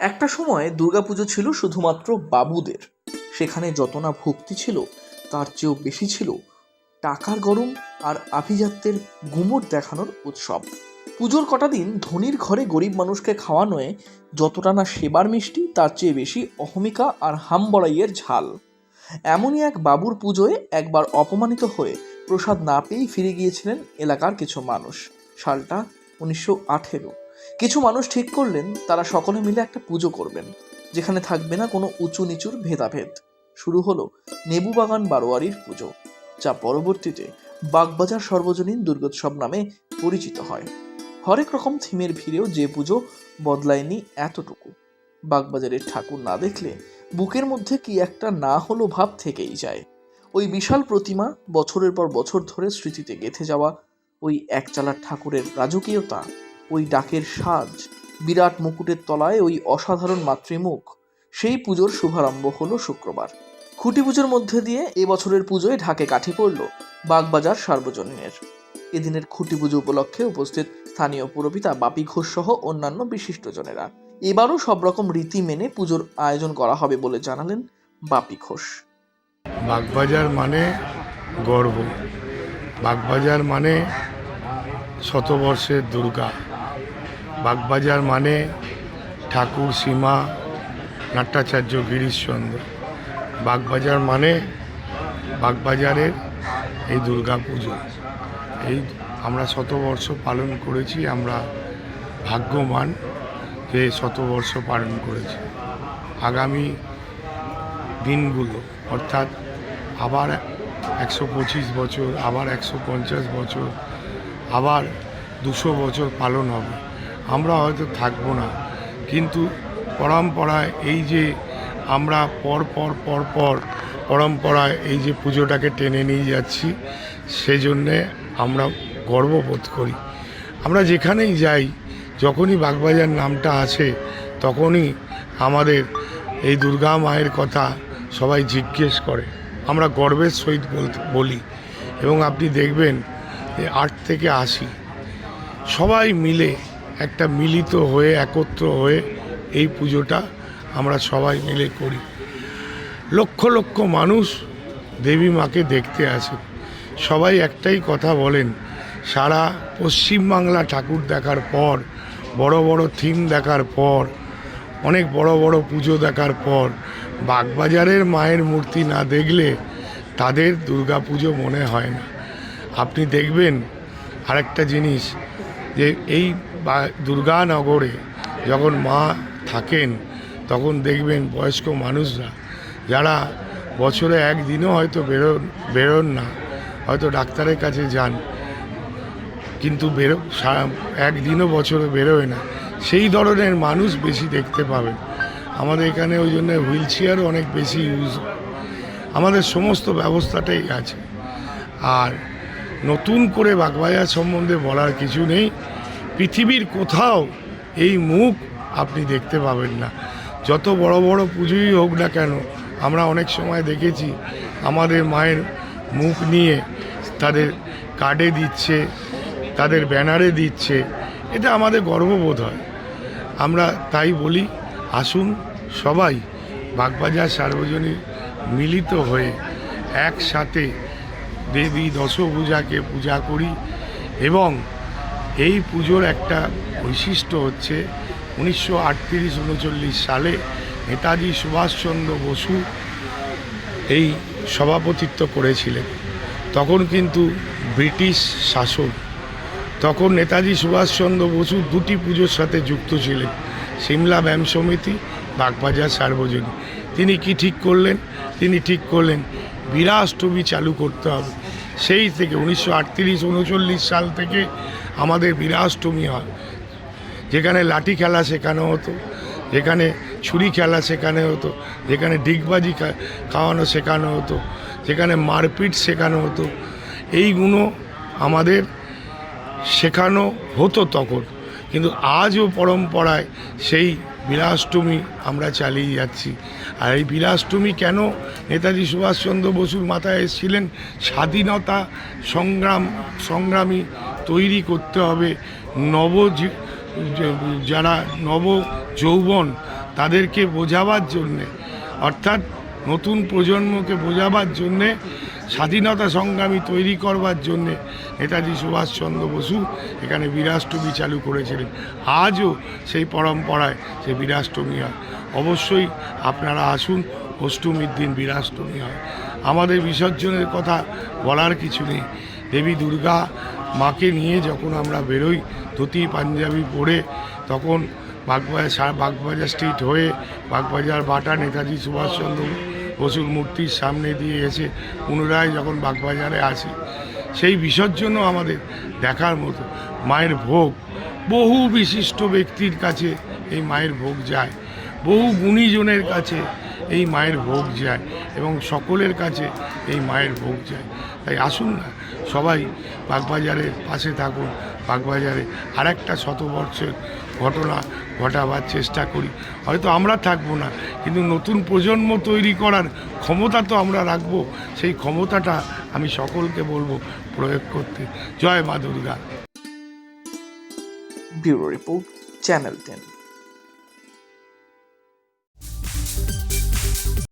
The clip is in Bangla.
একটা সময় দুর্গাপুজো ছিল শুধুমাত্র বাবুদের। সেখানে যত না ভক্তি ছিল, তার চেয়েও বেশি ছিল টাকার গরম আর আভিজাত্যের গুমট দেখানোর উৎসব। পুজোর কটা দিন ধনির ঘরে গরিব মানুষকে খাওয়ানোয় যতটা না সেবার মিষ্টি, তার চেয়ে বেশি অহমিকা আর হামবড়াইয়ের ঝাল। এমনই এক বাবুর পুজোয় একবার অপমানিত হয়ে প্রসাদ না পেয়েই ফিরে গিয়েছিলেন এলাকার কিছু মানুষ। সালটা উনিশশো আঠেরো। কিছু মানুষ ঠিক করলেন, তারা সকলে মিলে একটা পুজো করবেন, যেখানে থাকবে না কোনো উঁচু নিচুর ভেদাভেদ। শুরু হলো নেবু বাগান বারোয়ারির পুজো, যা পরবর্তীতে বাগবাজার সর্বজনীন দুর্গোৎসব নামে পরিচিত হয়। হরেক রকম থিমের ভিড়েও যে পুজো বদলায়নি এতটুকু। বাগবাজারের ঠাকুর না দেখলে বুকের মধ্যে কি একটা না হলো ভাব থেকেই যায়। ওই বিশাল প্রতিমা বছরের পর বছর ধরে স্মৃতিতে গেঁথে যাওয়া ওই একচালার ঠাকুরের রাজকীয়তা ওই ডাকের সাজ, বিরাট মুকুটের তলায় ওই অসাধারণ মাতৃমুখ। সেই পুজোর শুভারম্ভ হলো শুক্রবার। খুঁটি পুজোর মধ্যে দিয়ে এবছরের পুজোয় ঢাকে কাঠি পড়ল বাগবাজার সার্বজনীনের। এদিনের খুঁটি পুজো উপলক্ষে উপস্থিত স্থানীয় পুরপিতা বাপি ঘোষ সহ অন্যান্য বিশিষ্টজনেরা এবারও সব রকম রীতি মেনে পুজোর আয়োজন করা হবে বলে জানালেন বাপি ঘোষ। বাগবাজার মানে গর্ব। বাগবাজার মানে শতবর্ষের দুর্গা। বাগবাজার মানে ঠাকুর, সীমা, নাট্যাচার্য গিরিশচন্দ্র। বাগবাজার মানে বাগবাজারের এই দুর্গা পুজো। এই আমরা শতবর্ষ পালন করেছি, আমরা ভাগ্যবান যে শতবর্ষ পালন করেছি। আগামী দিনগুলো, অর্থাৎ আবার একশো পঁচিশ বছর, আবার একশো পঞ্চাশ বছর, আবার দুশো বছর পালন হবে। আমরা হয়তো থাকব না। কিন্তু পরম্পরায় এই যে আমরা পর পর পর পর পরম্পরায় এই যে পুজোটাকে টেনে নিয়ে যাচ্ছি, সেজন্যে আমরা গর্ববোধ করি। আমরা যেখানেই যাই, যখনই বাগবাজার নামটা আছে তখনই আমাদের এই দুর্গা মায়ের কথা সবাই জিজ্ঞেস করে। আমরা গর্বের সহিত বলি এবং আপনি দেখবেন আট থেকে আশি সবাই মিলে একটা মিলিত হয়ে, একত্র হয়ে এই পুজোটা আমরা সবাই মিলে করি। লক্ষ লক্ষ মানুষ দেবী মাকে দেখতে আসে। সবাই একটাই কথা বলেন, সারা পশ্চিমবাংলা ঠাকুর দেখার পর, বড় বড় থিম দেখার পর, অনেক বড় বড় পুজো দেখার পর, বাগবাজারের মায়ের মূর্তি না দেখলে তাদের দুর্গা পুজো মনে হয় না। আপনি দেখবেন আরেকটা জিনিস, যে এই বা- দুর্গানগরে যখন মা থাকেন, তখন দেখবেন বয়স্ক মানুষরা যারা বছরে একদিনও হয়তো বেরোন বেরোন না, হয়তো ডাক্তারের কাছে যান, কিন্তু বেরো একদিনও বছরে বেরোয় না। সেই ধরনের মানুষ বেশি দেখতে পাবেন। আমাদের এখানে ওই জন্য হুইল চেয়ারও অনেক বেশি ইউজ আমাদের সমস্ত ব্যবস্থাটাই আছে। আর নতুন করে বাগবাজার সম্বন্ধে বলার কিছু নেই। পৃথিবীর কোথাও এই মুখ আপনি দেখতে পাবেন না। যত বড় বড় পুজোই হোক না কেন, আমরা অনেক সময় দেখেছি আমাদের মায়ের মুখ নিয়ে তাদের কার্ডে দিচ্ছে, তাদের ব্যানারে দিচ্ছে। এটা আমাদের গর্ববোধ হয়। আমরা তাই বলি, আসুন সবাই বাগবাজার সার্বজনীন মিলিত হয়ে একসাথে দেবী দশভূজাকে পূজা করি এবং এই পুজোর একটা বৈশিষ্ট্য হচ্ছে উনিশশো আটত্রিশ উনচল্লিশ সালে নেতাজি সুভাষচন্দ্র বসু এই সভাপতিত্ব করেছিলেন। তখন কিন্তু ব্রিটিশ শাসন তখন নেতাজি সুভাষচন্দ্র বসু দুটি পুজোর সাথে যুক্ত ছিলেন, সিমলা ব্যায়াম সমিতি, বাগবাজার সার্বজনীন। তিনি কি ঠিক করলেন? তিনি ঠিক করলেন বীরাষ্টমী চালু করতে হবে। সেই থেকে উনিশশো আটত্রিশ সাল থেকে আমাদের বীরাষ্টমী হয়। যেখানে লাঠি খেলা শেখানো হতো, যেখানে ছুরি খেলা শেখানো হতো, যেখানে ডিগবাজি খাওয়ানো শেখানো হতো, যেখানে মারপিট শেখানো হতো এইগুলো আমাদের শেখানো হতো তখন। কিন্তু আজও পরম্পরায় সেই বিলাষ্টমী আমরা চালিয়ে যাচ্ছি। আর এই বিলাষ্টমী কেন নেতাজি সুভাষচন্দ্র বসুর মাথায় এসেছিলেন? স্বাধীনতা সংগ্রাম, সংগ্রামী তৈরি করতে হবে। নব যারা নব যৌবন তাদেরকে বোঝাবার জন্যে, অর্থাৎ নতুন প্রজন্মকে বোঝাবার জন্যে স্বাধীনতা সংগ্রামী তৈরি করবার জন্যে নেতাজি সুভাষচন্দ্র বসু এখানে বীরাষ্টমী চালু করেছিলেন। আজও সেই পরম্পরায় সে বীরাষ্টমী হয়। অবশ্যই আপনারা আসুন, অষ্টমীর দিন বীরাষ্টমী হয়। আমাদের বিসর্জনের কথা বলার কিছু নেই। দেবী দুর্গা মাকে নিয়ে যখন আমরা বেরোই, ধুতি, পাঞ্জাবি পরে, তখন বাগবাজার বাগবাজার স্ট্রিট হয়ে বাগবাজার বাটা নেতাজি সুভাষচন্দ্র বসুর মূর্তির সামনে দিয়ে এসে পুনরায় যখন বাগবাজারে আসি, সেই বিসর্জনও আমাদের দেখার মতো। মায়ের ভোগ, বহু বিশিষ্ট ব্যক্তির কাছে এই মায়ের ভোগ যায়, বহু গুণীজনের কাছে এই মায়ের ভোগ যায় এবং সকলের কাছে এই মায়ের ভোগ যায়। তাই আসুন না, সবাই বাগবাজারের পাশে থাকুন, বাগবাজারে আরেকটা শতবর্ষের ঘটনা ঘটাবার চেষ্টা করি। হয়তো আমরা থাকব না, কিন্তু নতুন প্রজন্ম তৈরি করার ক্ষমতা তো আমরা রাখব। সেই ক্ষমতাটা আমি সকলকে বলব, প্রয়োগ করতে। জয় মা Durga. Bureau report, channel ten.